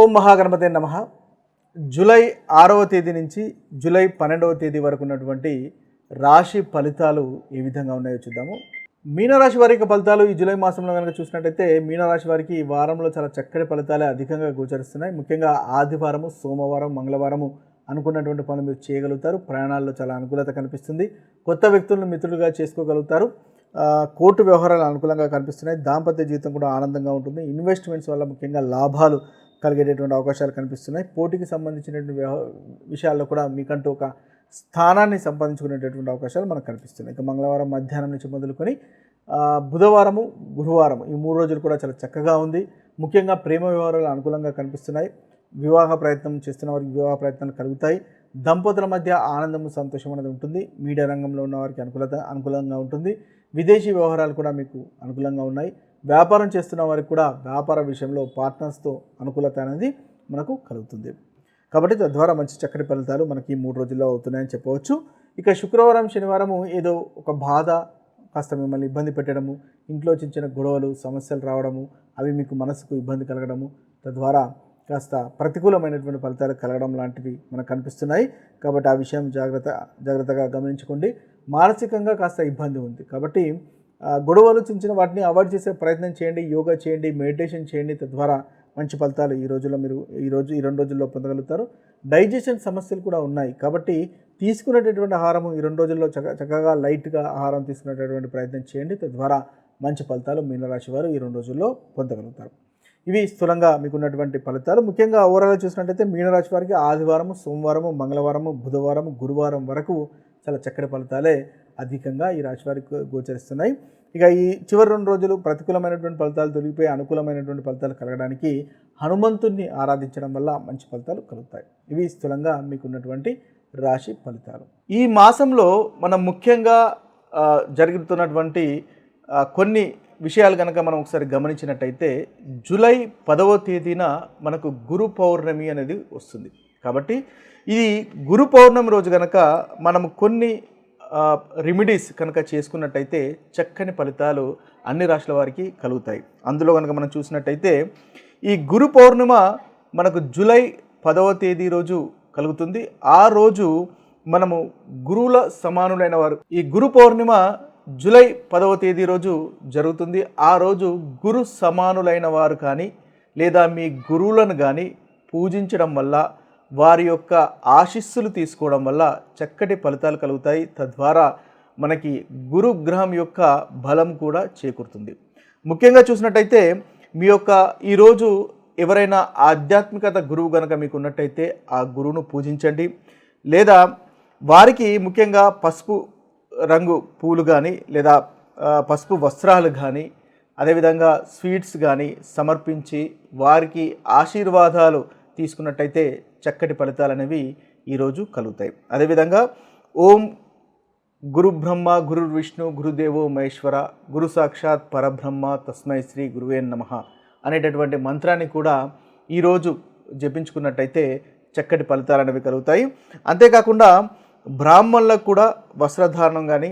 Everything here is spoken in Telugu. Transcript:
ఓం మహాగణపతి నమ. జూలై ఆరవ తేదీ నుంచి జూలై పన్నెండవ తేదీ వరకు ఉన్నటువంటి రాశి ఫలితాలు ఏ విధంగా ఉన్నాయో చూద్దాము. మీనరాశి వారి యొక్క ఫలితాలు ఈ జూలై మాసంలో కనుక చూసినట్టయితే మీనరాశి వారికి ఈ వారంలో చాలా చక్కటి ఫలితాలే అధికంగా గోచరిస్తున్నాయి. ముఖ్యంగా ఆదివారము సోమవారం మంగళవారము అనుకున్నటువంటి పనులు మీరు చేయగలుగుతారు. ప్రయాణాల్లో చాలా అనుకూలత కనిపిస్తుంది. కొత్త వ్యక్తులను మిత్రులుగా చేసుకోగలుగుతారు. కోర్టు వ్యవహారాలు అనుకూలంగా కనిపిస్తున్నాయి. దాంపత్య జీవితం కూడా ఆనందంగా ఉంటుంది. ఇన్వెస్ట్మెంట్స్ వల్ల ముఖ్యంగా లాభాలు కలిగేటటువంటి అవకాశాలు కనిపిస్తున్నాయి. పోటీకి సంబంధించినటువంటి వ్యవ- విషయాల్లో కూడా మీకంటూ ఒక స్థానాన్ని సంపాదించుకునేటటువంటి అవకాశాలు మనకు కనిపిస్తున్నాయి. ఇక మంగళవారం మధ్యాహ్నం నుంచి మొదలుకొని బుధవారము గురువారం ఈ మూడు రోజులు కూడా చాలా చక్కగా ఉంది. ముఖ్యంగా ప్రేమ వ్యవహారాలు అనుకూలంగా కనిపిస్తున్నాయి. వివాహ ప్రయత్నం చేస్తున్న వారికి వివాహ ప్రయత్నాలు కలుగుతాయి. దంపతుల మధ్య ఆనందము సంతోషం అనేది ఉంటుంది. మీడియా రంగంలో ఉన్న వారికి అనుకూలత అనుకూలంగా ఉంటుంది. విదేశీ వ్యవహారాలు కూడా మీకు అనుకూలంగా ఉన్నాయి. వ్యాపారం చేస్తున్న వారికి కూడా వ్యాపార విషయంలో పార్ట్నర్స్తో అనుకూలత అనేది మనకు కలుగుతుంది. కాబట్టి తద్వారా మంచి చక్కటి ఫలితాలు మనకి ఈ మూడు రోజుల్లో అవుతున్నాయని చెప్పవచ్చు. ఇక శుక్రవారం శనివారము ఏదో ఒక బాధ కాస్త మిమ్మల్ని ఇబ్బంది పెట్టడము ఇంట్లో చిన్న చిన్న గొడవలు సమస్యలు రావడము అవి మీకు మనసుకు ఇబ్బంది కలగడము తద్వారా కాస్త ప్రతికూలమైనటువంటి ఫలితాలు కలగడం లాంటివి మనకు కనిపిస్తున్నాయి. కాబట్టి ఆ విషయం జాగ్రత్త జాగ్రత్తగా గమనించుకోండి. మానసికంగా కాస్త ఇబ్బంది ఉంది. కాబట్టి గొడవలు చిన్న చిన్న వాటిని అవాయిడ్ చేసే ప్రయత్నం చేయండి. యోగా చేయండి మెడిటేషన్ చేయండి. తద్వారా మంచి ఫలితాలు ఈ రోజుల్లో మీరు ఈరోజు ఈ రెండు రోజుల్లో పొందగలుగుతారు. డైజెషన్ సమస్యలు కూడా ఉన్నాయి. కాబట్టి తీసుకునేటటువంటి ఆహారము ఈ రెండు రోజుల్లో చక్క చక్కగా లైట్గా ఆహారం తీసుకునేటటువంటి ప్రయత్నం చేయండి. తద్వారా మంచి ఫలితాలు మీనరాశి వారు ఈ రెండు రోజుల్లో పొందగలుగుతారు. ఇవి స్థూలంగా మీకున్నటువంటి ఫలితాలు. ముఖ్యంగా ఓవరాల్గా చూసినట్టయితే మీనరాశి వారికి ఆదివారము సోమవారము మంగళవారము బుధవారము గురువారం వరకు చాలా చక్కటి ఫలితాలే అధికంగా ఈ రాశి వారికి గోచరిస్తున్నాయి. ఇక ఈ చివరి రెండు రోజులు ప్రతికూలమైనటువంటి ఫలితాలు తొలగిపోయి అనుకూలమైనటువంటి ఫలితాలు కలగడానికి హనుమంతుణ్ణి ఆరాధించడం వల్ల మంచి ఫలితాలు కలుగుతాయి. ఇవి స్థూలంగా మీకున్నటువంటి రాశి ఫలితాలు. ఈ మాసంలో మనం ముఖ్యంగా జరుగుతున్నటువంటి కొన్ని విషయాలు కనుక మనం ఒకసారి గమనించినట్టయితే జూలై పదవ తేదీన మనకు గురు పౌర్ణమి అనేది వస్తుంది. కాబట్టి ఇది గురు పౌర్ణమి రోజు కనుక మనం కొన్ని రెమెడీస్ కనుక చేసుకున్నట్టయితే చక్కని ఫలితాలు అన్ని రాష్ట్రాల వారికి కలుగుతాయి. అందులో కనుక మనం చూసినట్టయితే ఈ గురు పౌర్ణిమ మనకు జూలై పదవ తేదీ రోజు కలుగుతుంది. ఆ రోజు మనము గురువుల సమానులైన వారు ఈ గురు పౌర్ణిమ జూలై పదవ తేదీ రోజు జరుగుతుంది. ఆ రోజు గురు సమానులైన వారు కానీ లేదా మీ గురువులను కానీ పూజించడం వల్ల వారి యొక్క ఆశీస్సులు తీసుకోవడం వల్ల చక్కటి ఫలితాలు కలుగుతాయి. తద్వారా మనకి గురు గ్రహం యొక్క బలం కూడా చేకూరుతుంది. ముఖ్యంగా చూసినట్టయితే మీ యొక్క ఈరోజు ఎవరైనా ఆధ్యాత్మికత గురువు కనుక మీకు ఉన్నట్టయితే ఆ గురువును పూజించండి. లేదా వారికి ముఖ్యంగా పసుపు రంగు పూలు కానీ లేదా పసుపు వస్త్రాలు కానీ అదేవిధంగా స్వీట్స్ కానీ సమర్పించి వారికి ఆశీర్వాదాలు తీసుకున్నట్టయితే చక్కటి ఫలితాలు అనేవి ఈరోజు కలుగుతాయి. అదేవిధంగా ఓం గురు బ్రహ్మ గురు విష్ణు గురుదేవో మహేశ్వర గురు సాక్షాత్ పరబ్రహ్మ తస్మై శ్రీ గురువే నమ అనేటటువంటి మంత్రాన్ని కూడా ఈరోజు జపించుకున్నట్టయితే చక్కటి ఫలితాలు అనేవి కలుగుతాయి. అంతేకాకుండా బ్రాహ్మణులకు కూడా వస్త్రధారణం కానీ